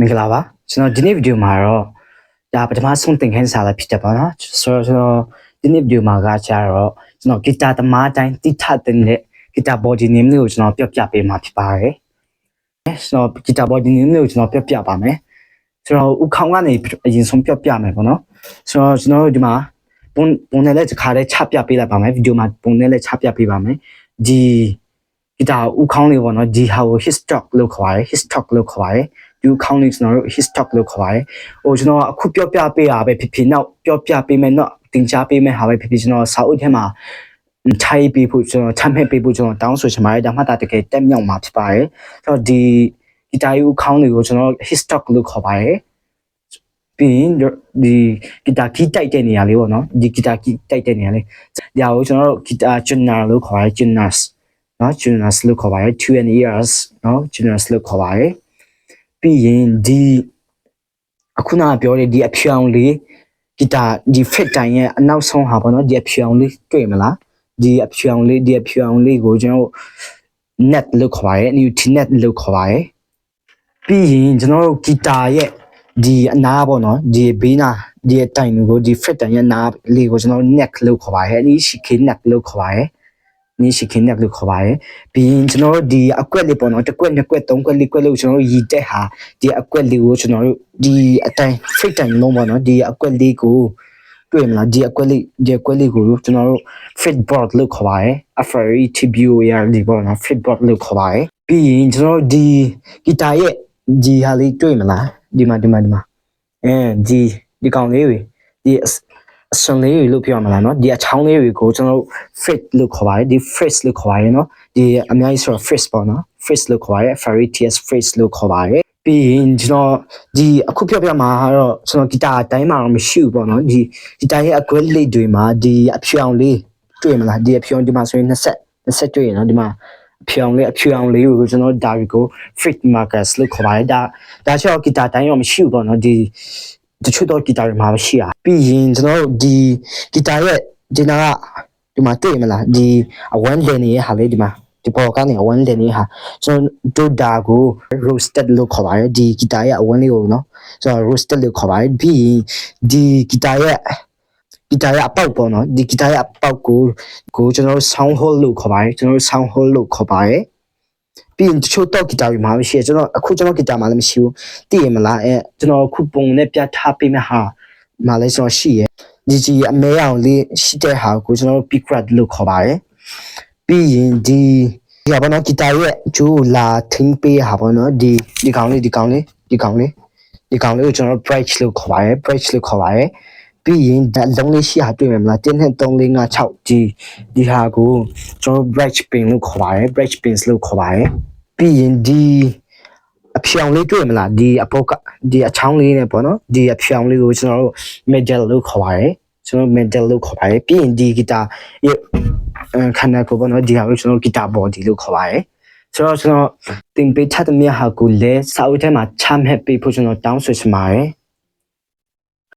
မင်္ဂလာပါကျွန်တော်ဒီနေ့ဗီဒီယိုမှာတော့ဒါပထမဆုံးသင်ခန်းစာလေးဖြစ်တယ်ပေါ့နော်ဆိုတော့ကျွန်တော်ဒီနေ့ဗီဒီယိုမှာကကျတော့ကျွန်တော်ဂီတာသမားတိုင်းတိထတဲ့ဂီတာ body name လေးကိုကျွန်တော်ပြပြပေးမှာဖြစ်ပါတယ်ကျွန်တော်ဂီတာ body name လေးကိုကျွန်တော်ပြပြပါမယ်ကျွန်တော်ဥခေါင်ကနေအရင်ဆုံးပြပြမယ်ပေါ့နော်ဆိုတော့ကျွန်တော်တို့ဒီမှာပုံပုံနဲ့လည်းတစ်ခါတည်းချပြပေးလိုက်ပါမယ်ဗီဒီယိုမှာပုံနဲ့လည်းချပြပေးပါမယ်ဒီဂီတာဥခေါင်းလေးပေါ့နော်ဒီဟာကို his talk လို့ခေါ်ပါတယ် his talk လို့ခေါ်ပါတယ် ဒီဥခေါင်းလေးကျွန်တော်တို့ his talk လို့ခေါ်ပါတယ်ဟိုကျွန်တော်အခုပြောပြပေးတာပဲဖြစ်ဖြစ်နောက်ပြောပြပေးမယ်တော့တင် जा ပေးမယ်ဟာပဲဖြစ်ဖြစ်ကျွန်တော်စာအုပ်ထဲမှာထိုင်ပေးဖို့ကျွန်တော်ထမ်းမဲ့ပေးဖို့ကျွန်တော်တောင်းဆိုချင်ပါတယ်ဒါမှသာတကယ်တက်မြောက်မှာဖြစ်ပါတယ်ဆိုတော့ဒီဂီတာဥခေါင်းလေးကိုကျွန်တော် his talk လို့ခေါ်ပါတယ်ပြီးရင်ဒီဂီတာကီးတိုက်တဲ့နေရာလေးပေါ့နော်ဒီဂီတာကီးတိုက်တဲ့နေရာလေးဒီဟာကိုကျွန်တော်တို့ဂီတာ tuner လို့ခေါ်ပါတယ် tuners နော် generous လို့ခေါ်ပါတယ် 2 and years နော် generous လို့ခေါ်ပါတယ် ပြီးရင်ဒီအခုနကပြောတဲ့ဒီအဖြောင်လေးဂီတာဒီ fit တိုင်ရဲ့အနောက်ဆုံးဟာပေါ့နော်ဒီအဖြောင်လေးတွေ့မလားဒီအဖြောင်လေးဒီအဖြောင်လေးကိုကျွန်တော်တို့ net လို့ခေါ်ပါတယ် nut net လို့ခေါ်ပါတယ်ပြီးရင်ကျွန်တော်တို့ဂီတာရဲ့ဒီအနားပေါ့နော်ဒီဘေးနာဒီအတိုင်ကိုဒီ fit တိုင်ရဲ့နားလေးကိုကျွန်တော်တို့ neck လို့ခေါ်ပါတယ်အဲဒီရှိခေ neck လို့ခေါ်ပါတယ် နီးရှိခင်းရက်လို့ခေါ်ပါတယ်ပြီးရင်ကျွန်တော်တို့ဒီအကွက်လေးပေါ့နော်တစ်ကွက်နှစ်ကွက်သုံးကွက်လေးကွက်လို့ကျွန်တော်တို့ရည်တက်ဟာဒီအကွက်လေးကိုကျွန်တော်တို့ဒီအတိုင်း fit တိုင်းလုံးပေါ့နော်ဒီအကွက်လေးကိုတွေ့မလားဒီအကွက်လေးဒီအကွက်လေးကိုကျွန်တော်တို့ fit board လို့ခေါ်ပါတယ် affery tibial ဒီပေါ့နော် fit board လို့ခေါ်ပါတယ်ပြီးရင်ကျွန်တော်တို့ဒီဂီတာရဲ့ဒီဟာလေးတွေ့မလားဒီမှာဒီမှာဒီမှာအဲဒီဒီကောင်လေးတွေဒီ အစွန်လေးတွေလို့ပြောရမလားเนาะဒီအချောင်းလေးတွေကိုကျွန်တော်တို့ fit လို့ခေါ်ပါတယ်ဒီ phrase လို့ခေါ်ပါတယ်เนาะဒီအများကြီးဆိုတော့ phrase ပေါ့နော် phrase လို့ခေါ်ပါတယ် various phrase လို့ခေါ်ပါတယ်ပြီးရင်ကျွန်တော်ဒီအခုပြောပြမှာကတော့ကျွန်တော်ဂီတာအတိုင်းမှာတော့မရှိဘူးပေါ့နော်ဒီဂီတာရဲ့အကွဲလေးတွေမှာဒီအဖြူအောင်လေးတွေ့မလားဒီအဖြူအောင်ဒီမှာဆိုရင်20 20တွေ့ရနော်ဒီမှာအဖြူအောင်လေးအဖြူအောင်လေးကိုကျွန်တော်ဒါကို fit markers လို့ခေါ်ပါတယ်ဒါဒါချောဂီတာတိုင်းတော့မရှိဘူးပေါ့နော်ဒီ တချို့တော့ဂီတာတွေမှာမရှိတာပြီးရင်ကျွန်တော်တို့ဒီဂီတာရဲ့ဒီနာကဒီမှာတွေ့မလားဒီအဝမ်းလည်နေတဲ့ဟာလေးဒီမှာဒီပေါ်ကနေအဝမ်းလည်နေတဲ့ဟာကျွန်တော်တို့ဒါကို roasted လို့ခေါ်ပါတယ်ဒီဂီတာရဲ့အဝမ်းလေးကိုနော်ကျွန်တော် roasted လို့ခေါ်ပါတယ်ပြီးရင်ဒီဂီတာရဲ့ဂီတာရဲ့အပေါက်ပေါ့နော်ဒီဂီတာရဲ့အပေါက်ကိုကိုကျွန်တော်တို့ sound hole လို့ခေါ်ပါတယ်ကျွန်တော်တို့ sound hole လို့ခေါ်ပါတယ် ပြီးရင်တချို့တော့ဂီတာတွေမှာမရှိရကျွန်တော်အခုကျွန်တော်ဂီတာမှာလည်းမရှိဘူးသိရမလားအဲကျွန်တော်အခုပုံနဲ့ပြထားပေးမယ့်ဟာမှာလည်းကျွန်တော်ရှိရဒီကြီးအမဲအောင်လေးရှိတဲ့ဟာကိုကျွန်တော်တို့ pick red လို့ခေါ်ပါတယ်ပြီးရင်ဒီဒီဟာပေါ့နော်ဂီတာရဲ့ဂျိုးလာထင်းပေးဟာပေါ့နော်ဒီဒီကောင်လေးဒီကောင်လေးဒီကောင်လေးဒီကောင်လေးကိုကျွန်တော်တို့ bright လို့ခေါ်ပါတယ် bright လို့ခေါ်ပါတယ်ပြီးရင်ဓာတ်လုံးလေးရှိဟာတွေ့မယ်မလား1 2 3 4 5 6ဒီဒီဟာကိုကျွန်တော်တို့ bright pin လို့ခေါ်ပါတယ် bright pins လို့ခေါ်ပါတယ် ပြီးရင်ဒီအဖြောင်လေးတွေ့မလားဒီအပုတ်ကဒီအချောင်းလေးနဲ့ပေါ့နော်ဒီအဖြောင်လေးကိုကျွန်တော်တို့ medal လို့ခေါ်ပါတယ်ကျွန်တော် medal လို့ခေါ်ပါတယ်ပြီးရင်ဒီဂီတာရဲ့ခန္ဓာကိုယ်ပေါ့နော်ဒီဟာကိုကျွန်တော်ဂီတာ body လို့ခေါ်ပါတယ်ဆိုတော့ကျွန်တော်တင်ပေးထားတဲ့မြတ်ဟာကိုလည်းစာအုပ်ထဲမှာချမှတ်ပေးဖို့ကျွန်တော်တောင်းဆိုချင်ပါတယ်